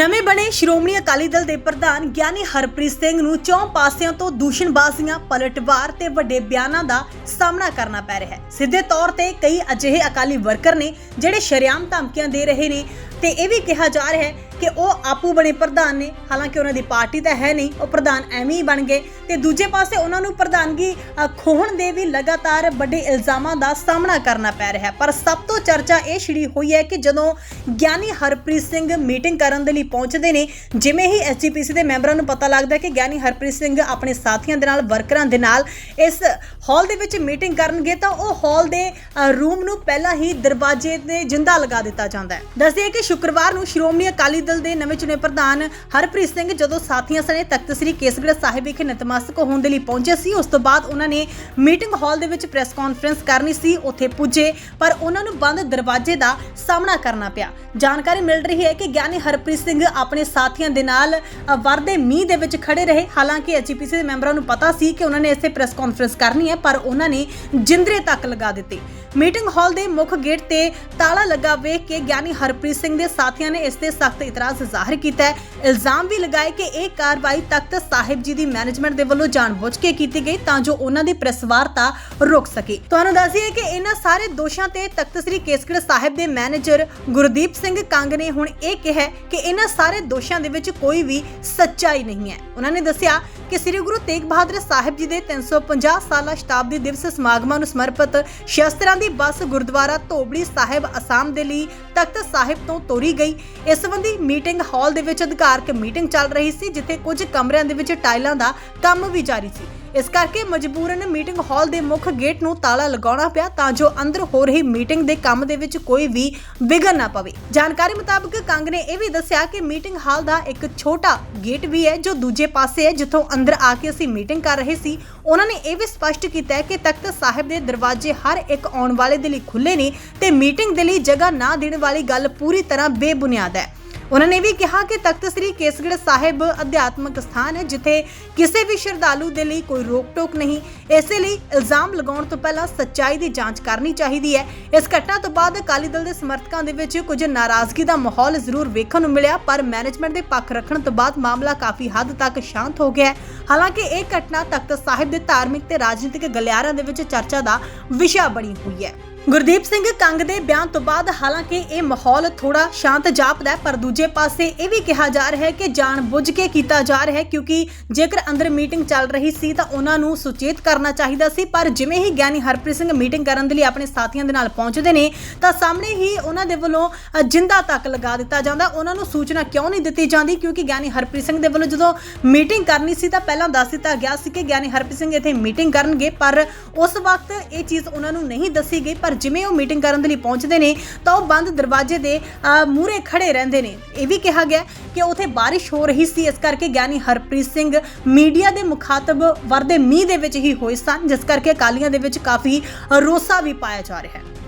ਨਵੇਂ ਬਣੇ ਸ਼੍ਰੋਮਣੀ ਅਕਾਲੀ ਦਲ ਦੇ ਪ੍ਰਧਾਨ ਗਿਆਨੀ ਹਰਪ੍ਰੀਤ ਸਿੰਘ ਨੂੰ ਚੌਂ ਪਾਸਿਆਂ ਤੋਂ ਦੂਸ਼ਣਬਾਜ਼ੀਆਂ, ਪਲਟਵਾਰ ਤੇ ਵੱਡੇ ਬਿਆਨਾਂ ਦਾ ਸਾਹਮਣਾ ਕਰਨਾ ਪੈ ਰਿਹਾ ਹੈ। ਸਿੱਧੇ ਤੌਰ ਤੇ ਕਈ ਅਜਿਹੇ ਅਕਾਲੀ ਵਰਕਰ ਨੇ ਜਿਹੜੇ ਸ਼ਰੇਆਮ ਧਮਕੀਆਂ ਦੇ ਰਹੇ ਨੇ ਤੇ ਇਹ ਵੀ ਕਿਹਾ ਜਾ ਰਿਹਾ ਹੈ ਕਿ ਉਹ ਆਪੂ ਬਣੇ ਪ੍ਰਧਾਨ ਨੇ। ਹਾਲਾਂਕਿ ਉਹਨਾਂ ਦੀ ਪਾਰਟੀ ਤਾਂ ਹੈ ਨਹੀਂ, ਉਹ ਪ੍ਰਧਾਨ ਐਵੇਂ ਹੀ ਬਣ ਗਏ। ਤੇ ਦੂਜੇ ਪਾਸੇ ਉਹਨਾਂ ਨੂੰ ਪ੍ਰਧਾਨਗੀ ਖੋਹਣ ਦੇ ਵੀ ਲਗਾਤਾਰ ਵੱਡੇ ਇਲਜ਼ਾਮਾਂ ਦਾ ਸਾਹਮਣਾ ਕਰਨਾ ਪੈ ਰਿਹਾ ਪਰ ਸਭ ਤੋਂ ਚਰਚਾ ਇਹ ਛਿੜੀ ਹੋਈ ਹੈ ਕਿ ਜਦੋਂ ਗਿਆਨੀ ਹਰਪ੍ਰੀਤ ਸਿੰਘ ਮੀਟਿੰਗ ਕਰਨ ਦੇ ਲਈ ਪਹੁੰਚਦੇ ਨੇ, ਜਿਵੇਂ ਹੀ ਐਸਜੀਪੀਸੀ ਦੇ ਮੈਂਬਰਾਂ ਨੂੰ ਪਤਾ ਲੱਗਦਾ ਕਿ ਗਿਆਨੀ ਹਰਪ੍ਰੀਤ ਸਿੰਘ ਆਪਣੇ ਸਾਥੀਆਂ ਦੇ ਨਾਲ, ਵਰਕਰਾਂ ਦੇ ਨਾਲ ਇਸ ਹਾਲ ਦੇ ਵਿੱਚ ਮੀਟਿੰਗ ਕਰਨਗੇ, ਤਾਂ ਉਹ ਹਾਲ ਦੇ ਰੂਮ ਨੂੰ ਪਹਿਲਾਂ ਹੀ ਦਰਵਾਜ਼ੇ ਤੇ ਜਿੰਦਾ ਲਗਾ ਦਿੱਤਾ ਜਾਂਦਾ ਹੈ। ਦੱਸਦੇ ਕਿ ਸ਼ੁੱਕਰਵਾਰ ਨੂੰ ਸ਼੍ਰੋਮਣੀ ਅਕਾਲੀ ਦਲ ਦੇ ਨਵੇਂ ਚੁਣੇ ਪ੍ਰਧਾਨ ਹਰਪ੍ਰੀਤ ਸਿੰਘ ਜਦੋਂ ਸਾਥੀਆਂ ਸਣੇ ਤਖਤ ਸ੍ਰੀ ਕੇਸਗੜ੍ਹ ਸਾਹਿਬ ਵਿਖੇ ਨਤਮਸਤਕ ਹੋਣ ਦੇ ਲਈ ਪਹੁੰਚੇ ਸੀ, ਉਸ ਤੋਂ ਬਾਅਦ ਉਹਨਾਂ ਨੇ ਮੀਟਿੰਗ ਹਾਲ ਦੇ ਵਿੱਚ ਪ੍ਰੈਸ ਕਾਨਫਰੰਸ ਕਰਨੀ ਸੀ, ਉੱਥੇ ਪੁੱਜੇ, ਪਰ ਉਹਨਾਂ ਨੂੰ ਬੰਦ ਦਰਵਾਜ਼ੇ ਦਾ ਸਾਹਮਣਾ ਕਰਨਾ ਪਿਆ। ਜਾਣਕਾਰੀ ਮਿਲ ਰਹੀ ਹੈ ਕਿ ਗਿਆਨੀ ਹਰਪ੍ਰੀਤ ਸਿੰਘ ਆਪਣੇ ਸਾਥੀਆਂ ਦੇ ਨਾਲ ਵਰਦੇ ਮੀਂਹ ਦੇ ਵਿੱਚ ਖੜੇ ਰਹੇ। ਹਾਲਾਂਕਿ ਐਚਪੀਸੀ ਦੇ ਮੈਂਬਰਾਂ ਨੂੰ ਪਤਾ ਸੀ ਕਿ ਉਹਨਾਂ ਨੇ ਇੱਥੇ ਪ੍ਰੈਸ ਕਾਨਫਰੰਸ ਕਰਨੀ ਹੈ, ਪਰ ਉਹਨਾਂ ਨੇ ਜਿੰਦਰੇ ਤੱਕ ਲਗਾ ਦਿੱਤੇ। ਮੀਟਿੰਗ ਹਾਲ ਦੇ ਮੁੱਖ ਗੇਟ ਤੇ ਤਾਲਾ ਲੱਗਾ ਵੇਖ ਕੇ ਗਿਆਨੀ ਹਰਪ੍ਰੀਤ ਸਿੰਘ ਦੇ ਸਾਥੀਆਂ ਨੇ ਇਸ ਤੇ ਸਖਤ ਇਤਰਾਜ਼ ਜ਼ਾਹਿਰ ਕੀਤਾ ਹੈ। ਇਲਜ਼ਾਮ ਵੀ ਲਗਾਏ ਕਿ ਇਹ ਕਾਰਵਾਈ ਤਖਤ ਸਾਹਿਬ ਜੀ ਦੀ ਮੈਨੇਜਮੈਂਟ ਦੇ ਵੱਲੋਂ ਜਾਣਬੁੱਝ ਕੇ ਕੀਤੀ ਗਈ ਤਾਂ ਜੋ ਉਹਨਾਂ ਦੀ ਪ੍ਰੈਸ ਰੁਕ ਸਕੇ। ਤੁਹਾਨੂੰ ਦੱਸ ਦਈਏ ਕਿ ਇਹਨਾਂ ਸਾਰੇ ਦੋਸ਼ਾਂ ਤੇ ਤਖਤ ਸ੍ਰੀ ਕੇਸਗੜ੍ਹ ਸਾਹਿਬ ਦੇ ਮੈਨੇਜਰ ਗੁਰਦੀਪ ਸਿੰਘ ਕੰਗ ਨੇ ਹੁਣ ਇਹ ਕਿਹਾ ਕਿ ਇਹਨਾਂ ਸਾਰੇ ਦੋਸ਼ਾਂ ਦੇ ਵਿੱਚ ਕੋਈ ਵੀ ਸੱਚਾਈ ਨਹੀਂ ਹੈ। ਉਹਨਾਂ ਨੇ ਦੱਸਿਆ ਕਿ ਸ੍ਰੀ ਗੁਰੂ ਤੇਗ ਬਹਾਦਰ ਸਾਹਿਬ ਜੀ ਦੇ 350 ਸਾਲਾ ਸ਼ਤਾਬਦੀ ਦਿਵਸ ਸਮਾਗਮਾਂ ਨੂੰ ਸਮਰਪਿਤ ਸ਼ਸਤਰਾਂ ਦੀ ਬੱਸ ਗੁਰਦੁਆਰਾ ਧੋਬੜੀ ਸਾਹਿਬ ਅਸਾਮ ਦੇ ਲਈ ਤਖਤ ਸਾਹਿਬ ਤੋਂ ਤੋਰੀ ਗਈ। ਇਸ ਸੰਬੰਧੀ ਮੀਟਿੰਗ ਹਾਲ ਦੇ ਵਿੱਚ ਅਧਿਕਾਰਕ ਮੀਟਿੰਗ ਚੱਲ ਰਹੀ ਸੀ, ਜਿੱਥੇ ਕੁਝ ਕਮਰਿਆਂ ਦੇ ਵਿੱਚ ਟਾਈਲਾਂ ਦਾ ਕੰਮ ਵੀ ਜਾਰੀ ਸੀ। ਇਸ ਕਰਕੇ ਮਜਬੂਰਨ ਮੀਟਿੰਗ ਹਾਲ ਦੇ ਮੁੱਖ ਗੇਟ ਨੂੰ ਤਾਲਾ ਲਗਾਉਣਾ ਪਿਆ ਤਾਂ ਜੋ ਅੰਦਰ ਹੋ ਰਹੀ ਮੀਟਿੰਗ ਦੇ ਕੰਮ ਦੇ ਵਿੱਚ ਕੋਈ ਵੀ ਵਿਘਨ ਨਾ ਪਵੇ। ਜਾਣਕਾਰੀ ਮੁਤਾਬਕ ਕੰਗ ਨੇ ਇਹ ਵੀ ਦੱਸਿਆ ਕਿ ਮੀਟਿੰਗ ਹਾਲ ਦਾ ਇੱਕ ਛੋਟਾ ਗੇਟ ਵੀ ਹੈ, ਜੋ ਦੂਜੇ ਪਾਸੇ ਹੈ, ਜਿੱਥੋਂ ਅੰਦਰ ਆ ਕੇ ਅਸੀਂ ਮੀਟਿੰਗ ਕਰ ਰਹੇ ਸੀ। ਉਹਨਾਂ ਨੇ ਇਹ ਵੀ ਸਪਸ਼ਟ ਕੀਤਾ ਹੈ ਕਿ ਤਖਤ ਸਾਹਿਬ ਦੇ ਦਰਵਾਜ਼ੇ ਹਰ ਇੱਕ ਆਉਣ ਵਾਲੇ ਦੇ ਲਈ ਖੁੱਲੇ ਨੇ ਤੇ ਮੀਟਿੰਗ ਦੇ ਲਈ ਜਗ੍ਹਾ ਨਾ ਦੇਣ ਵਾਲੀ ਗੱਲ ਪੂਰੀ ਤਰ੍ਹਾਂ ਬੇਬੁਨਿਆਦ ਹੈ। ਉਹਨਾਂ ਨੇ ਵੀ ਕਿਹਾ ਕਿ ਤਖਤ ਸ੍ਰੀ ਕੇਸਗੜ੍ਹ ਸਾਹਿਬ ਅਧਿਆਤਮਕ ਸਥਾਨ ਹੈ, ਜਿੱਥੇ ਕਿਸੇ ਵੀ ਸ਼ਰਧਾਲੂ ਦੇ ਲਈ ਕੋਈ ਰੋਕ-ਟੋਕ ਨਹੀਂ। ਇਸੇ ਲਈ ਇਲਜ਼ਾਮ ਲਗਾਉਣ ਤੋਂ ਪਹਿਲਾਂ ਸੱਚਾਈ ਦੀ ਜਾਂਚ ਕਰਨੀ ਚਾਹੀਦੀ ਹੈ। ਇਸ ਘਟਨਾ ਤੋਂ ਬਾਅਦ ਅਕਾਲੀ ਦਲ ਦੇ ਸਮਰਥਕਾਂ ਦੇ ਵਿੱਚ ਕੁਝ ਨਾਰਾਜ਼ਗੀ ਦਾ ਮਾਹੌਲ ਜ਼ਰੂਰ ਵੇਖਣ ਨੂੰ ਮਿਲਿਆ, ਪਰ ਮੈਨੇਜਮੈਂਟ ਦੇ ਪੱਖ ਰੱਖਣ ਤੋਂ ਬਾਅਦ ਮਾਮਲਾ ਕਾਫੀ ਹੱਦ ਤੱਕ ਸ਼ਾਂਤ ਹੋ ਗਿਆ ਹਾਲਾਂਕਿ ਇਹ ਘਟਨਾ ਤਖਤ ਸਾਹਿਬ ਦੇ ਧਾਰਮਿਕ ਤੇ ਰਾਜਨੀਤਿਕ ਗਲਿਆਰਿਆਂ ਦੇ ਵਿੱਚ ਚਰਚਾ ਦਾ ਵਿਸ਼ਾ ਬਣੀ ਹੋਈ ਹੈ। ਗੁਰਦੀਪ ਸਿੰਘ ਕੰਗ ਦੇ ਬਿਆਨ ਤੋਂ ਬਾਅਦ ਹਾਲਾਂਕਿ ਇਹ ਮਾਹੌਲ ਥੋੜਾ ਸ਼ਾਂਤ ਜਾਪਦਾ ਹੈ, ਪਰ ਦੂਜੇ ਪਾਸੇ ਇਹ ਵੀ ਕਿਹਾ ਜਾ ਰਿਹਾ ਹੈ ਕਿ ਜਾਣ ਬੁੱਝ ਕੇ ਕੀਤਾ ਜਾ ਰਿਹਾ ਹੈ ਕਿਉਂਕਿ ਜੇਕਰ ਅੰਦਰ ਮੀਟਿੰਗ ਚੱਲ ਰਹੀ ਸੀ ਤਾਂ ਉਹਨਾਂ ਨੂੰ ਸੁਚੇਤ ਕਰਨਾ ਚਾਹੀਦਾ ਸੀ, ਪਰ ਜਿਵੇਂ ਹੀ ਗਿਆਨੀ ਹਰਪ੍ਰੀਤ ਸਿੰਘ ਮੀਟਿੰਗ ਕਰਨ ਦੇ ਲਈ ਆਪਣੇ ਸਾਥੀਆਂ ਦੇ ਨਾਲ ਪਹੁੰਚਦੇ ਨੇ, ਤਾਂ ਸਾਹਮਣੇ ਹੀ ਉਹਨਾਂ ਦੇ ਵੱਲੋਂ ਜਿੰਦਾ ਤੱਕ ਲਗਾ ਦਿੱਤਾ ਜਾਂਦਾ। ਉਹਨਾਂ ਨੂੰ ਸੂਚਨਾ ਕਿਉਂ ਨਹੀਂ ਦਿੱਤੀ ਜਾਂਦੀ? ਕਿਉਂਕਿ ਗਿਆਨੀ ਹਰਪ੍ਰੀਤ ਸਿੰਘ ਦੇ ਵੱਲੋਂ ਜਦੋਂ ਮੀਟਿੰਗ ਕਰਨੀ ਸੀ ਤਾਂ ਪਹਿਲਾਂ ਦੱਸ ਦਿੱਤਾ ਗਿਆ ਸੀ ਕਿ ਗਿਆਨੀ ਹਰਪ੍ਰੀਤ ਸਿੰਘ ਇੱਥੇ ਮੀਟਿੰਗ ਕਰਨਗੇ, ਪਰ ਉਸ ਵਕਤ ਇਹ ਚੀਜ਼ ਉਹਨਾਂ ਨੂੰ ਨਹੀਂ ਦੱਸੀ ਗਈ। ਪਰ ਜਿਵੇਂ ਉਹ ਮੀਟਿੰਗ ਕਰਨ ਦੇ ਲਈ ਪਹੁੰਚਦੇ ਨੇ, ਤਾਂ ਉਹ ਬੰਦ ਦਰਵਾਜ਼ੇ ਦੇ ਮੂਹਰੇ ਖੜੇ ਰਹਿੰਦੇ ਨੇ। ਇਹ ਵੀ ਕਿਹਾ ਗਿਆ ਕਿ ਉੱਥੇ ਬਾਰਿਸ਼ ਹੋ ਰਹੀ ਸੀ, ਇਸ ਕਰਕੇ ਗਿਆਨੀ ਹਰਪ੍ਰੀਤ ਸਿੰਘ ਮੀਡੀਆ ਦੇ ਮੁਖਾਤਬ ਵਰਦੇ ਮੀਂਹ ਦੇ ਵਿੱਚ ਹੀ ਹੋਏ ਸਨ, ਜਿਸ ਕਰਕੇ ਅਕਾਲੀਆਂ ਦੇ ਵਿੱਚ ਕਾਫੀ ਰੋਸਾ ਵੀ ਪਾਇਆ ਜਾ ਰਿਹਾ ਹੈ।